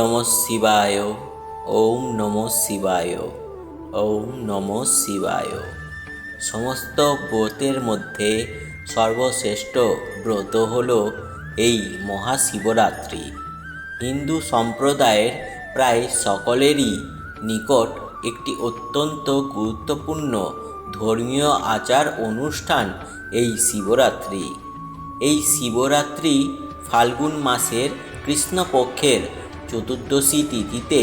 নম শিবায়, ওম নম শিবায়, ওম নম শিবায়। সমস্ত ব্রতের মধ্যে সর্বশ্রেষ্ঠ ব্রত হল এই মহাশিবরাত্রি। হিন্দু সম্প্রদায়ের প্রায় সকলেরই নিকট একটি অত্যন্ত গুরুত্বপূর্ণ ধর্মীয় আচার অনুষ্ঠান এই শিবরাত্রি। এই শিবরাত্রি ফাল্গুন মাসের কৃষ্ণপক্ষের চতুর্দশী তিথিতে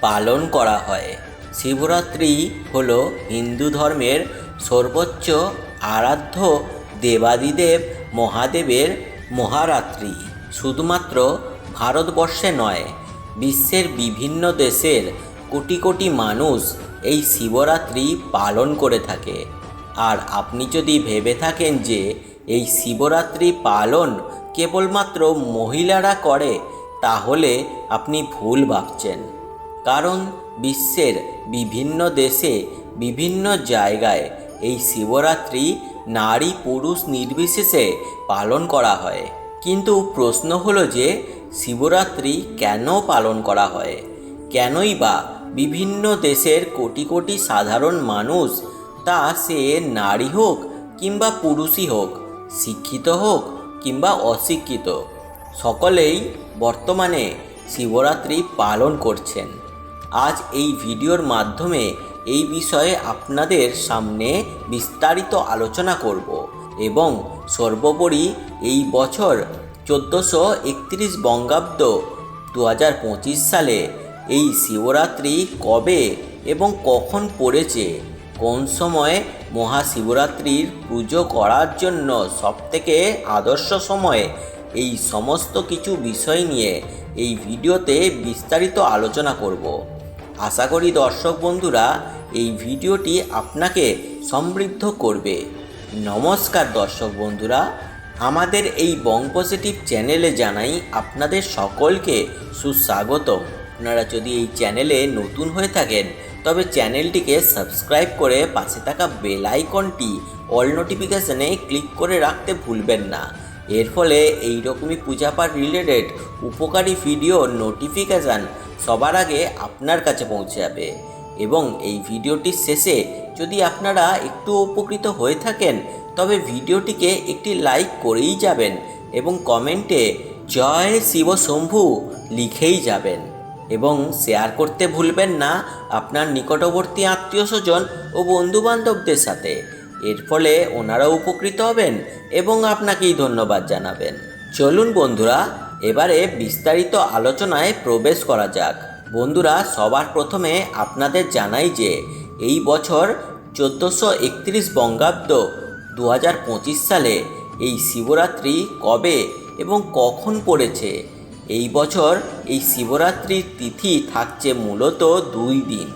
পালন করা হয়। শিবরাত্রি হল হিন্দু ধর্মের সর্বোচ্চ আরাধ্য দেবাদিদেব মহাদেবের মহারাত্রি। শুধুমাত্র ভারতবর্ষে নয়, বিশ্বের বিভিন্ন দেশের কোটি কোটি মানুষ এই শিবরাত্রি পালন করে থাকে। আর আপনি যদি ভেবে থাকেন যে এই শিবরাত্রি পালন কেবলমাত্র মহিলারা করে তাহলে আপনি ভুল ভাবছেন। কারণ বিশ্বের বিভিন্ন দেশে বিভিন্ন জায়গায় এই শিবরাত্রি নারী পুরুষ নির্বিশেষে পালন করা হয়। কিন্তু প্রশ্ন হলো যে, শিবরাত্রি কেন পালন করা হয়? কেনই বা বিভিন্ন দেশের কোটি কোটি সাধারণ মানুষ তা সে নারী হোক কিংবা পুরুষই হোক, শিক্ষিত হোক কিংবা অশিক্ষিত সকলেই বর্তমানে শিবরাত্রি পালন করছেন। আজ এই ভিডিওর মাধ্যমে এই বিষয়ে আপনাদের সামনে বিস্তারিত আলোচনা করব এবং সর্বোপরি এই বছর চোদ্দোশো একত্রিশ বঙ্গাব্দ দু হাজার পঁচিশ সালে এই শিবরাত্রি কবে এবং কখন পড়েছে, কোন সময় মহাশিবরাত্রির পুজো করার জন্য সবথেকে আদর্শ সময় এই সমস্ত কিছু বিষয় নিয়ে এই ভিডিওতে বিস্তারিত আলোচনা করব। আশা করি দর্শক বন্ধুরা, এই ভিডিওটি আপনাকে সমৃদ্ধ করবে। নমস্কার দর্শক বন্ধুরা, আমাদের এই বং পজিটিভ চ্যানেলে জানাই আপনাদের সকলকে সুস্বাগতম। আপনারা যদি এই চ্যানেলে নতুন হয়ে থাকেন, তবে চ্যানেলটিকে সাবস্ক্রাইব করে পাশে থাকা বেল আইকনটি অল নোটিফিকেশনে ক্লিক করে রাখতে ভুলবেন না। এর ফলে এই রকমই পূজাপাঠ রিলেটেড উপকারী ভিডিও নোটিফিকেশান সবার আগে আপনার কাছে পৌঁছে যাবে। এবং এই ভিডিওটির শেষে যদি আপনারা একটু উপকৃত হয়ে থাকেন, তবে ভিডিওটিকে একটি লাইক করেই যাবেন এবং কমেন্টে জয় শিব শম্ভু লিখেই যাবেন। এবং শেয়ার করতে ভুলবেন না আপনার নিকটবর্তী আত্মীয় স্বজন ও বন্ধুবান্ধবদের সাথে। এর ফলে ওনারা উপকৃত হবেন এবং আপনাকেই ধন্যবাদ জানাবেন। চলুন বন্ধুরা, এবারে বিস্তারিত আলোচনায় প্রবেশ করা যাক। বন্ধুরা, সবার প্রথমে আপনাদের জানাই যে, এই বছর চোদ্দোশো একত্রিশ বঙ্গাব্দ দু হাজার পঁচিশ সালে এই শিবরাত্রি কবে এবং কখন পড়েছে? এই বছর এই শিবরাত্রির তিথি থাকছে মূলত দুই দিন।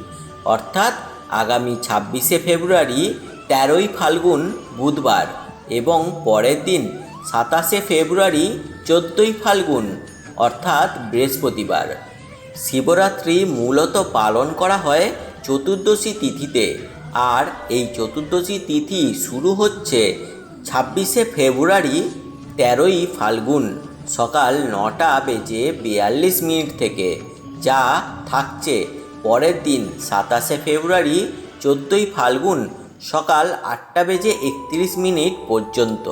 অর্থাৎ আগামী ছাব্বিশে ফেব্রুয়ারি তেরোই ফাল্গুন বুধবার এবং পরের দিন সাতাশে ফেব্রুয়ারি চোদ্দোই ফাল্গুন, অর্থাৎ বৃহস্পতিবার। শিবরাত্রি মূলত পালন করা হয় চতুর্দশী তিথিতে। আর এই চতুর্দশী তিথি শুরু হচ্ছে ছাব্বিশে ফেব্রুয়ারি, তেরোই ফাল্গুন, সকাল নটা বেজে বিয়াল্লিশ মিনিট থেকে, যা থাকছে পরের দিন সাতাশে ফেব্রুয়ারি, চোদ্দোই ফাল্গুন সকাল আটটা বেজে একত্রিশ মিনিট পর্যন্ত।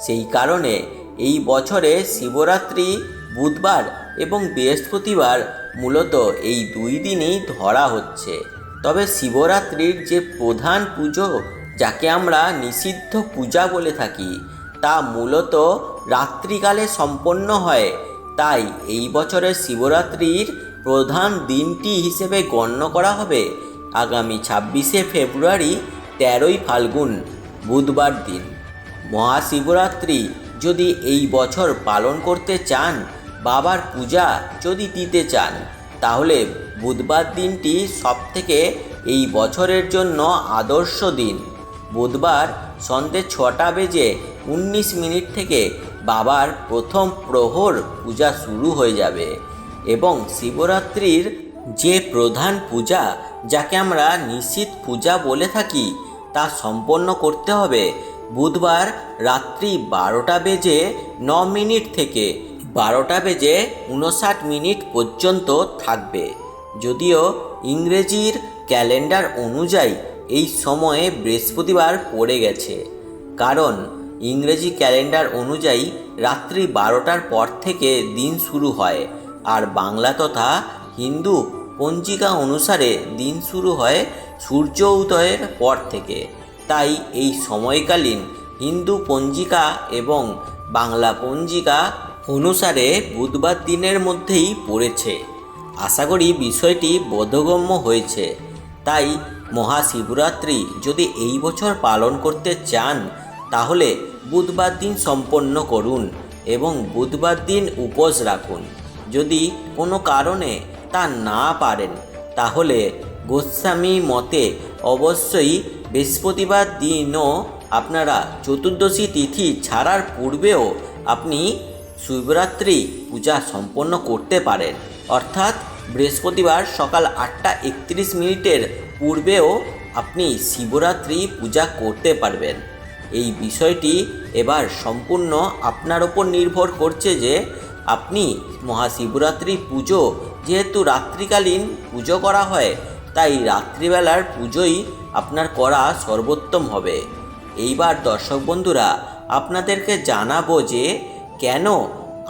সেই কারণে এই বছরে শিবরাত্রি, বুধবার এবং বৃহস্পতিবার মূলত এই দুই দিনই ধরা হচ্ছে। তবে শিবরাত্রির যে প্রধান পুজো, যাকে আমরা নিষিদ্ধ পূজা বলে থাকি, তা মূলত রাত্রিকালে সম্পন্ন হয়। তাই এই বছরের শিবরাত্রির প্রধান দিনটি হিসেবে গণ্য করা হবে। আগামী ছাব্বিশে ফেব্রুয়ারি তেরোই ফাল্গুন, বুধবার দিন। মহাশিবরাত্রি যদি এই বছর পালন করতে চান, বাবার পূজা যদি দিতে চান, তাহলে বুধবার দিনটি সবথেকে এই বছরের জন্য আদর্শ দিন। বুধবার সন্ধে ছটা বেজে উনিশ মিনিট থেকে বাবার প্রথম প্রহর পূজা শুরু হয়ে যাবে এবং শিবরাত্রির যে প্রধান পূজা যাকে আমরা নিশ্চিত পূজা বলে থাকি, তা সম্পন্ন করতে হবে। বুধবার রাত্রি বারোটা বেজে ন মিনিট থেকে বারোটা বেজে উনষাট মিনিট পর্যন্ত থাকবে। যদিও ইংরেজির ক্যালেন্ডার অনুযায়ী এই সময়ে বৃহস্পতিবার পড়ে গেছে। কারণ ইংরেজি ক্যালেন্ডার অনুযায়ী রাত্রি বারোটার পর থেকে দিন শুরু হয়, আর বাংলা তথা হিন্দু পঞ্জিকা অনুসারে দিন শুরু হয় সূর্য উদয়ের পর থেকে। তাই এই সময়কালীন হিন্দু পঞ্জিকা এবং বাংলা পঞ্জিকা অনুসারে বুধবার দিনের মধ্যেই পড়েছে। আশা করি বিষয়টি বোধগম্য হয়েছে। তাই মহাশিবরাত্রি যদি এই বছর পালন করতে চান, তাহলে বুধবার দিন সম্পন্ন করুন এবং বুধবার দিন উপোস রাখুন। যদি কোনো কারণে তা না পারেন, তাহলে গোস্বামী মতে অবশ্যই বৃহস্পতিবার দিনও আপনারা চতুর্দশী তিথি ছাড়ার পূর্বেও আপনি শিবরাত্রি পূজা সম্পন্ন করতে পারেন। অর্থাৎ বৃহস্পতিবার সকাল আটটা একত্রিশ মিনিটের পূর্বেও আপনি শিবরাত্রি পূজা করতে পারবেন। এই বিষয়টি এবার সম্পূর্ণ আপনার ওপর নির্ভর করছে যে আপনি মহাশিবরাত্রি পুজো যেহেতু রাত্রিকালীন পুজো করা হয়, তাই রাত্রিবেলার পুজোই আপনার করা সর্বোত্তম হবে। এইবার দর্শক বন্ধুরা, আপনাদেরকে জানাব যে কেন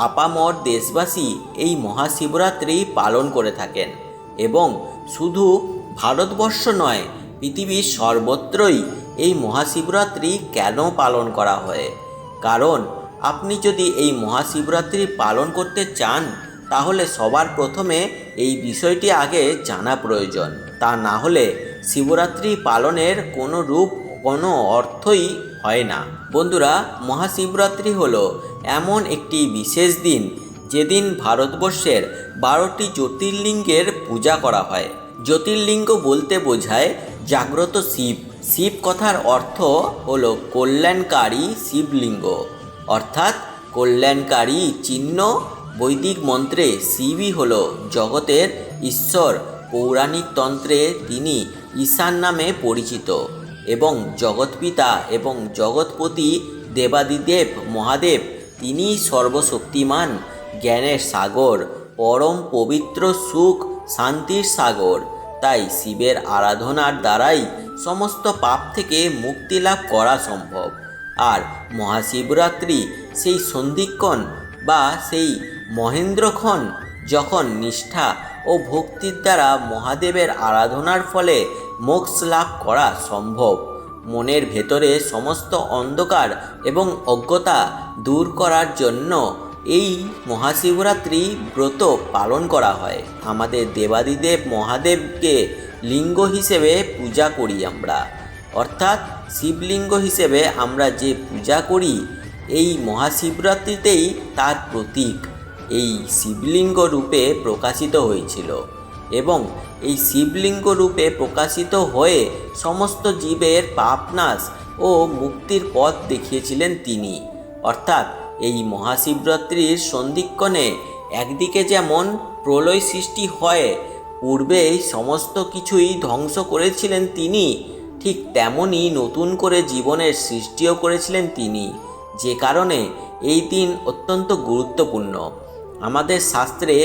আপামর দেশবাসী এই মহাশিবরাত্রি পালন করে থাকেন এবং শুধু ভারতবর্ষ নয়, পৃথিবীর সর্বত্রই এই মহাশিবরাত্রি কেন পালন করা হয়? কারণ আপনি যদি এই মহাশিবরাত্রি পালন করতে চান তাহলে সবার প্রথমে এই বিষয়টি আগে জানা প্রয়োজন। তা না হলে শিবরাত্রি পালনের কোনো রূপ, কোনো অর্থই হয় না। বন্ধুরা, মহাশিবরাত্রি হলো এমন একটি বিশেষ দিন, যেদিন ভারতবর্ষের বারোটি জ্যোতির্লিঙ্গের পূজা করা হয়। জ্যোতির্লিঙ্গ বলতে বোঝায় জাগ্রত শিব। শিব কথার অর্থ হলো কল্যাণকারী শিবলিঙ্গ। অর্থাৎ কল্যাণকারী চিহ্ন বৈদিক মন্ত্রে শিবই হল জগতের ঈশ্বর, পৌরাণিক তন্ত্রে তিনি ঈশান নামে পরিচিত এবং জগৎপিতা এবং জগৎপতি দেবাদিদেব মহাদেব তিনি সর্বশক্তিমান জ্ঞানের সাগর, পরম পবিত্র সুখ শান্তির সাগর। তাই শিবের আরাধনার দ্বারাই সমস্ত পাপ থেকে মুক্তি লাভ করা সম্ভব। আর মহাশিবরাত্রি সেই সন্ধিক্ষণ বা সেই মহেন্দ্রক্ষণ যখন নিষ্ঠা ও ভক্তির দ্বারা মহাদেবের আরাধনার ফলে মোক্ষ লাভ করা সম্ভব। মনের ভেতরে সমস্ত অন্ধকার এবং অজ্ঞতা দূর করার জন্য এই মহাশিবরাত্রি ব্রত পালন করা হয়। আমাদের দেবাদিদেব মহাদেবকে লিঙ্গ হিসেবে পূজা করি আমরা। অর্থাৎ শিবলিঙ্গ হিসেবে আমরা যে পূজা করি, এই মহাশিবরাত্রিতেই তার প্রতীক। এই শিবলিঙ্গ রূপে প্রকাশিত হয়েছিল এবং এই শিবলিঙ্গ রূপে প্রকাশিত হয়ে সমস্ত জীবের পাপনাশ ও মুক্তির পথ দেখিয়েছিলেন তিনি। অর্থাৎ এই মহাশিবরাত্রির সন্ধিক্ষণে একদিকে যেমন প্রলয় সৃষ্টি হয় পূর্বেই সমস্ত কিছুই ধ্বংস করেছিলেন তিনি, ঠিক তেমনই নতুন করে জীবনের সৃষ্টিও করেছিলেন তিনি। যে কারণে এই দিন অত্যন্ত গুরুত্বপূর্ণ। আমাদের শাস্ত্রে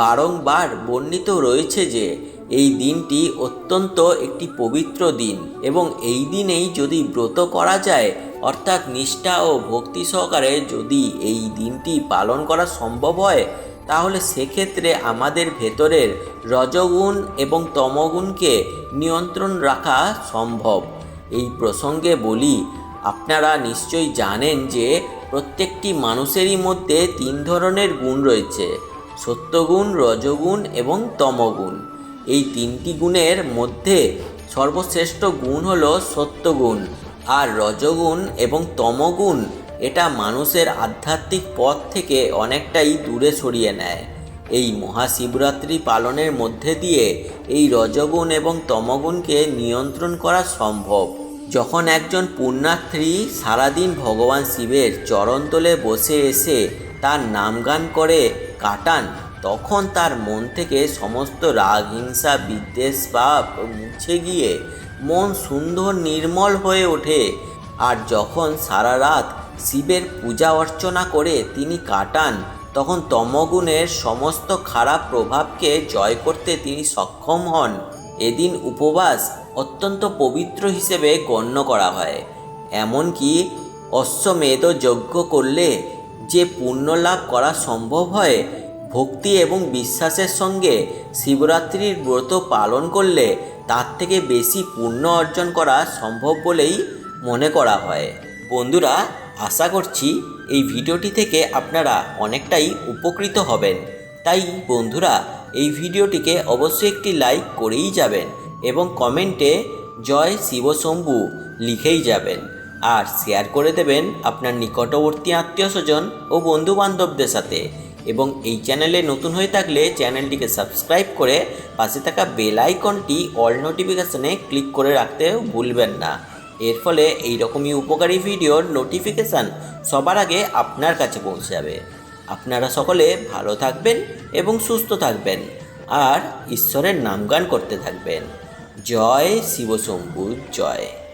বারংবার বর্ণিত রয়েছে যে, এই দিনটি অত্যন্ত একটি পবিত্র দিন এবং এই দিনেই যদি ব্রত করা যায়, অর্থাৎ নিষ্ঠা ও ভক্তি সহকারে যদি এই দিনটি পালন করা সম্ভব হয়, তাহলে সেক্ষেত্রে আমাদের ভেতরের রজগুণ এবং তমগুণকে নিয়ন্ত্রণ রাখা সম্ভব। এই প্রসঙ্গে বলি, আপনারা নিশ্চয়ই জানেন যে প্রত্যেকটি মানুষেরই মধ্যে তিন ধরনের গুণ রয়েছে, সত্যগুণ, রজগুণ এবং তমগুণ। এই তিনটি গুণের মধ্যে সর্বশ্রেষ্ঠ গুণ হলো সত্যগুণ আর রজগুণ এবং তমগুণ এটা মানুষের আধ্যাত্মিক পথ থেকে অনেকটাই দূরে সরিয়ে নেয়। এই মহাশিবরাত্রি পালনের মধ্যে দিয়ে এই রজগুণ এবং তমগুণকে নিয়ন্ত্রণ করা সম্ভব। যখন একজন পুণ্যার্থী সারাদিন ভগবান শিবের চরণতলে বসে এসে তার নামগান করে কাটান, তখন তার মন থেকে সমস্ত রাগ, হিংসা, বিদ্বেষ, পাপ মুছে গিয়ে মন সুন্দর নির্মল হয়ে ওঠে। আর যখন সারা রাত শিবের পূজা অর্চনা করে তিনি কাটান, তখন তমগুণের সমস্ত খারাপ প্রভাবকে জয় করতে তিনি সক্ষম হন। এদিন উপবাস অত্যন্ত পবিত্র হিসেবে গণ্য করা হয়। এমনকি অশ্বমেধ যজ্ঞ করলে যে পুণ্য লাভ করা সম্ভব হয়, ভক্তি এবং বিশ্বাসের সঙ্গে শিবরাত্রির ব্রত পালন করলে তার থেকে বেশি পুণ্য অর্জন করা সম্ভব বলেই মনে করা হয়। বন্ধুরা, আশা করছি এই ভিডিওটি থেকে আপনারা অনেকটাই উপকৃত হবেন। তাই বন্ধুরা, এই ভিডিওটিকে অবশ্যই একটি লাইক করেই যাবেন। এবং কমেন্টে জয় শিবশম্ভু লিখেই যাবেন। আর শেয়ার করে দেবেন আপনার নিকটবর্তী আত্মীয় স্বজন ও বন্ধু বান্ধবদের সাথে। এবং এই চ্যানেলে নতুন হয়ে থাকলে চ্যানেলটিকে সাবস্ক্রাইব করে পাশে থাকা বেল আইকনটি অল নোটিফিকেশনে ক্লিক করে রাখতে ভুলবেন না। এর ফলে এই রকমই উপকারী ভিডিওর নোটিফিকেশান সবার আগে আপনার কাছে পৌঁছে যাবে। আপনারা সকলে ভালো থাকবেন এবং সুস্থ থাকবেন। আর ঈশ্বরের নামগান করতে থাকবেন। জয় শিবশম্ভু জয়।